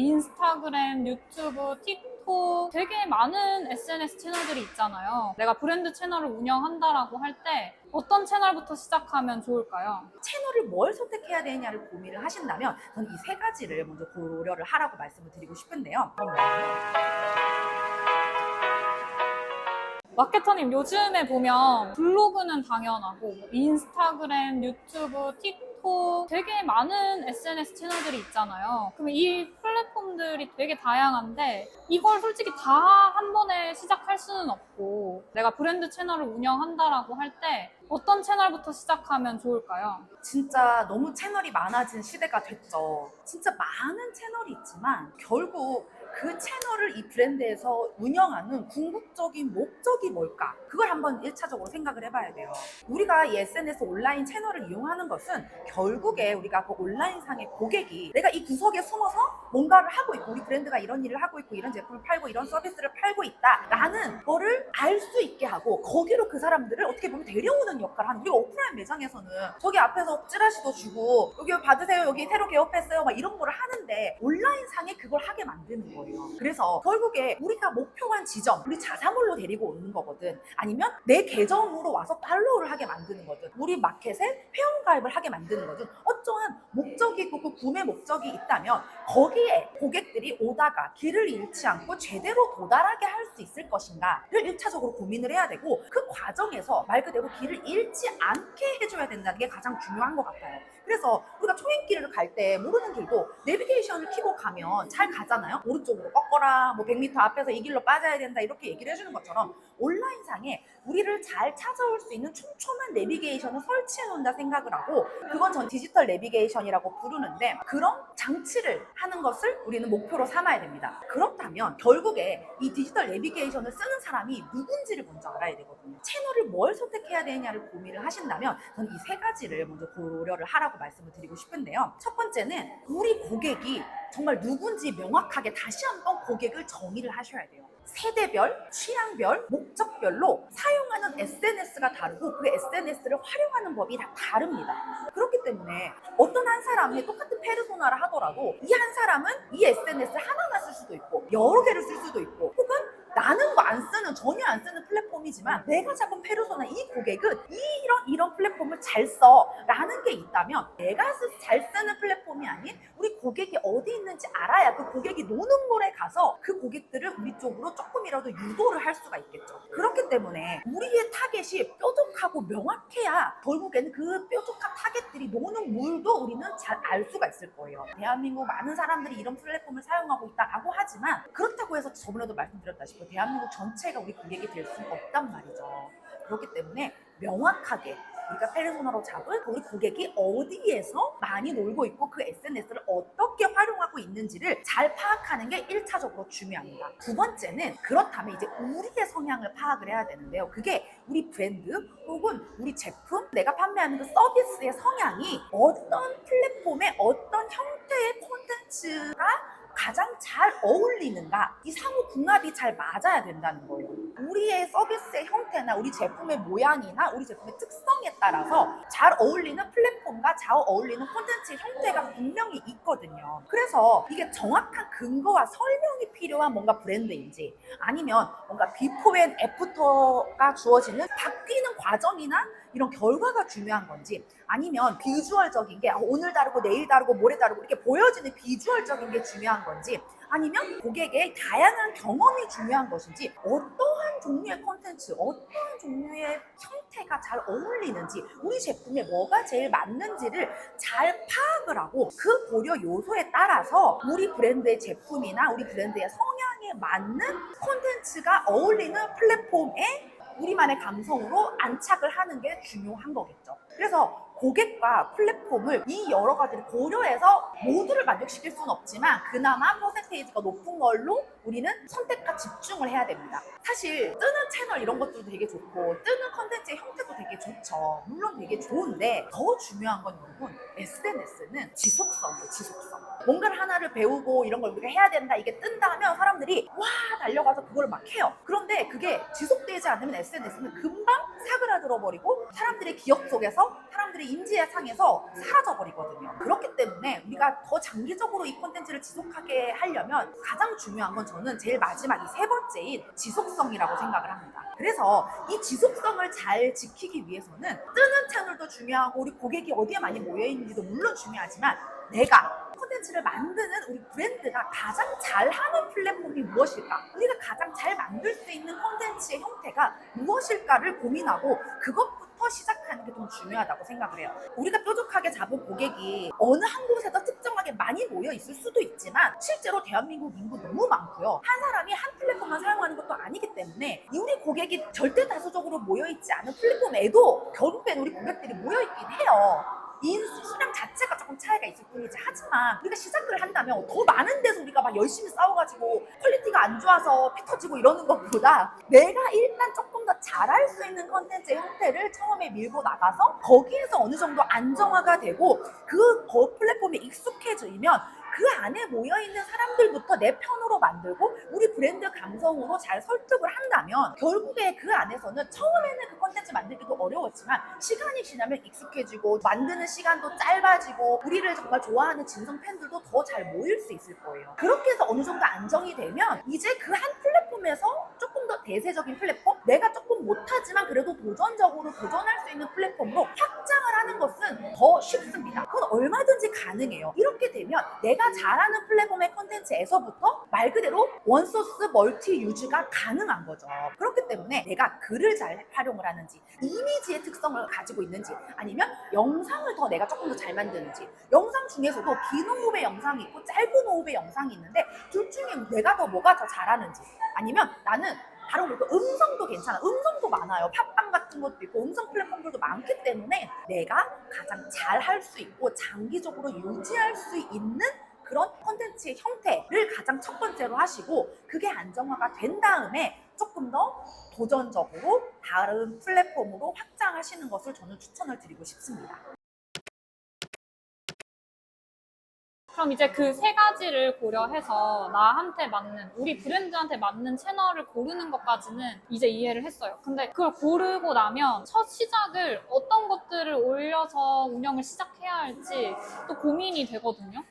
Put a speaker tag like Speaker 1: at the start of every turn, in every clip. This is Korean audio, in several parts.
Speaker 1: 인스타그램, 유튜브, 틱톡 되게 많은 SNS 채널들이 있잖아요. 내가 브랜드 채널을 운영한다라고 할 때 어떤 채널부터 시작하면 좋을까요?
Speaker 2: 채널을 뭘 선택해야 되냐를 고민을 하신다면 저는 이 세 가지를 먼저 고려를 하라고 말씀을 드리고 싶은데요.
Speaker 1: 마케터님 요즘에 보면 블로그는 당연하고 뭐 인스타그램, 유튜브, 틱톡 되게 많은 SNS 채널들이 있잖아요. 그럼 이 플랫폼들이 되게 다양한데 이걸 솔직히 다 한 번에 시작할 수는 없고 내가 브랜드 채널을 운영한다라고 할 때 어떤 채널부터 시작하면 좋을까요?
Speaker 2: 진짜 너무 채널이 많아진 시대가 됐죠. 진짜 많은 채널이 있지만 결국 그 채널을 이 브랜드에서 운영하는 궁극적인 목적이 뭘까? 그걸 한번 1차적으로 생각을 해봐야 돼요. 우리가 이 SNS 온라인 채널을 이용하는 것은 결국에 우리가 그 온라인상의 고객이 내가 이 구석에 숨어서 뭔가를 하고 있고 우리 브랜드가 이런 일을 하고 있고 이런 제품을 팔고 이런 서비스를 팔고 있다 라는 거를 알 수 있게 하고 거기로 그 사람들을 어떻게 보면 데려오는 역할을 하는 우리 오프라인 매장에서는 저기 앞에서 찌라시도 주고 여기 받으세요 여기 새로 개업했어요 막 이런 거를 하는데 온라인상에 그걸 하게 만드는 거예요 그래서 결국에 우리가 목표한 지점 우리 자사몰로 데리고 오는 거거든 아니면 내 계정으로 와서 팔로우를 하게 만드는 거든 우리 마켓에 회원가입을 하게 만드는 거든 어떠한 목적이 있고 그 구매 목적이 있다면 거기에 고객들이 오다가 길을 잃지 않고 제대로 도달하게 할 수 있을 것인가를 1차적으로 고민을 해야 되고 그 과정에서 말 그대로 길을 잃지 않게 해줘야 된다는 게 가장 중요한 것 같아요. 그래서 우리가 초행길을 갈 때 모르는 길도 내비게이션을 키고 가면 잘 가잖아요. 오른쪽 으로 꺾어라, 뭐 100m 앞에서 이 길로 빠져야 된다 이렇게 얘기를 해주는 것처럼 온라인상에 우리를 잘 찾아올 수 있는 촘촘한 내비게이션을 설치해 놓는다 생각을 하고 그건 전 디지털 내비게이션이라고 부르는데 그런 장치를 하는 것을 우리는 목표로 삼아야 됩니다. 그렇다면 결국에 이 디지털 내비게이션을 쓰는 사람이 누군지를 먼저 알아야 되거든요. 채널을 뭘 선택해야 되냐를 고민을 하신다면 저는 이 세 가지를 먼저 고려를 하라고 말씀을 드리고 싶은데요. 첫 번째는 우리 고객이 정말 누군지 명확하게 다시 한번 고객을 정의를 하셔야 돼요. 세대별, 취향별, 목적별로 사용하는 SNS가 다르고 그 SNS를 활용하는 법이 다 다릅니다. 그렇기 때문에 어떤 한 사람이 똑같은 페르소나를 하더라도 이 한 사람은 이 SNS 하나만 쓸 수도 있고 여러 개를 쓸 수도 있고 혹은 나는 뭐 안 쓰는 전혀 안 쓰는 플랫폼이지만 내가 잡은 페르소나 이 고객은 이런 이런 플랫폼을 잘 써라는 게 있다면 내가 쓰- 잘 쓰는 플랫폼이 아닌 우리 고객이 어디 있는지 알아야 그 고객이 노는 몰에 가서 그 고객들을 우리 쪽으로 조금이라도 유도를 할 수가 있겠죠. 그렇기 때문에 우리의 타겟이 뾰족하고 명확해야 결국에는 그 뾰족한 타겟들이 노는 물도 우리는 잘 알 수가 있을 거예요. 대한민국 많은 사람들이 이런 플랫폼을 사용하고 있다라고 하지만 그렇다고 해서 저번에도 말씀드렸다시피 대한민국 전체가 우리 고객이 될 수는 없단 말이죠. 그렇기 때문에 명확하게 우리가 페르소나로 잡은 우리 고객이 어디에서 많이 놀고 있고 그 SNS를 어떻게 활용하고 있는지를 잘 파악하는 게 1차적으로 중요합니다. 두 번째는 그렇다면 이제 우리의 성향을 파악을 해야 되는데요. 그게 우리 브랜드 혹은 우리 제품, 내가 판매하는 그 서비스의 성향이 어떤 플랫폼에 어떤 형태의 콘텐츠가 가장 잘 어울리는가 이 상호 궁합이 잘 맞아야 된다는 거예요. 우리의 서비스의 형태나 우리 제품의 모양이나 우리 제품의 특성에 따라서 잘 어울리는 플랫폼과 잘 어울리는 콘텐츠의 형태가 분명히 있거든요. 그래서 이게 정확한 근거와 설명이 필요한 뭔가 브랜드인지 아니면 뭔가 비포 앤 애프터가 주어지는 바뀌는 과정이나 이런 결과가 중요한 건지 아니면 비주얼적인 게 오늘 다르고 내일 다르고 모레 다르고 이렇게 보여지는 비주얼적인 게 중요한 건지 아니면 고객의 다양한 경험이 중요한 것인지 어떠한 종류의 콘텐츠, 어떠한 종류의 형태가 잘 어울리는지 우리 제품에 뭐가 제일 맞는지를 잘 파악을 하고 그 고려 요소에 따라서 우리 브랜드의 제품이나 우리 브랜드의 성향에 맞는 콘텐츠가 어울리는 플랫폼에 우리만의 감성으로 안착을 하는 게 중요한 거겠죠. 그래서 고객과 플랫폼을 이 여러 가지를 고려해서 모두를 만족시킬 수는 없지만 그나마 퍼센테이지가 높은 걸로 우리는 선택과 집중을 해야 됩니다. 사실 뜨는 채널 이런 것들도 되게 좋고 뜨는 컨텐츠의 형태도 되게 좋죠. 물론 되게 좋은데 더 중요한 건 여러분 SNS는 지속성이에요. 지속성. 뭔가를 하나를 배우고 이런 걸 우리가 해야 된다 이게 뜬다 하면 사람들이 와 달려가서 그걸 막 해요. 그런데 그게 지속되지 않으면 SNS는 금방 사그라들어 버리고 사람들의 기억 속에서 사람들이 인지상에서 사라져 버리거든요. 그렇기 때문에 우리가 더 장기적으로 이 콘텐츠를 지속하게 하려면 가장 중요한 건 저는 제일 마지막 이 세 번째인 지속성이라고 생각을 합니다. 그래서 이 지속성을 잘 지키기 위해서는 뜨는 채널도 중요하고 우리 고객이 어디에 많이 모여 있는지도 물론 중요하지만 내가 콘텐츠를 만드는 우리 브랜드가 가장 잘하는 플랫폼이 무엇일까? 우리가 가장 잘 만들 수 있는 콘텐츠의 형태가 무엇일까를 고민하고 그것부터 시작하는 게 좀 중요하다고 생각을 해요. 우리가 뾰족하게 잡은 고객이 어느 한 곳에서 특정하게 많이 모여 있을 수도 있지만 실제로 대한민국 인구 너무 많고요. 한 사람이 한 플랫폼만 사용하는 것도 아니기 때문에 이 우리 고객이 절대 다수적으로 모여 있지 않은 플랫폼에도 결국엔 우리 고객들이 모여 있긴 해요. 인수 수량 자체가 조금 차이가 있을 뿐이지 하지만 우리가 시작을 한다면 더 많은 데서 우리가 막 열심히 싸워가지고 퀄리티가 안 좋아서 피 터지고 이러는 것보다 내가 일단 조금 더 잘할 수 있는 컨텐츠의 형태를 처음에 밀고 나가서 거기에서 어느 정도 안정화가 되고 그 거- 플랫폼에 익숙해지면 그 안에 모여있는 사람들부터 내 편으로 만들고 우리 브랜드 감성으로 잘 설득을 한다면 결국에 그 안에서는 처음에는 그 컨텐츠 만들기도 어려웠지만 시간이 지나면 익숙해지고 만드는 시간도 짧아지고 우리를 정말 좋아하는 진성 팬들도 더 잘 모일 수 있을 거예요. 그렇게 해서 어느 정도 안정이 되면 이제 그 한 플랫폼에서 조금 더 대세적인 플랫폼 내가 조금 못하지만 그래도 도전적으로 도전할 수 있는 플랫폼으로 확장을 하는 것은 더 쉽습니다. 그건 얼마든지 가능해요. 이렇게 되면 내가 잘하는 플랫폼의 컨텐츠에서부터 말 그대로 원소스 멀티 유즈가 가능한 거죠. 그렇기 때문에 내가 글을 잘 활용을 하는지 이미지의 특성을 가지고 있는지 아니면 영상을 더 내가 조금 더 잘 만드는지 영상 중에서도 긴 호흡의 영상이 있고 짧은 호흡의 영상이 있는데 둘 중에 내가 더 뭐가 더 잘하는지 아니면 나는 다른 것도 음성도 괜찮아. 음성도 많아요. 팟빵 같은 것도 있고 음성 플랫폼들도 많기 때문에 내가 가장 잘 할 수 있고 장기적으로 유지할 수 있는 그런 콘텐츠의 형태를 가장 첫 번째로 하시고 그게 안정화가 된 다음에 조금 더 도전적으로 다른 플랫폼으로 확장하시는 것을 저는 추천을 드리고 싶습니다.
Speaker 1: 그럼 이제 그 세 가지를 고려해서 나한테 맞는, 우리 브랜드한테 맞는 채널을 고르는 것까지는 이제 이해를 했어요. 근데 그걸 고르고 나면 첫 시작을 어떤 것들을 올려서 운영을 시작해야 할지 또 고민이 되거든요.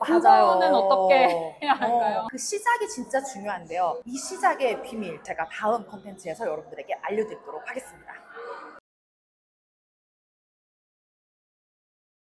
Speaker 1: 그거는 어떻게 해야 할까요?
Speaker 2: 어, 그 시작이 진짜 중요한데요. 이 시작의 비밀 제가 다음 컨텐츠에서 여러분들에게 알려드리도록 하겠습니다.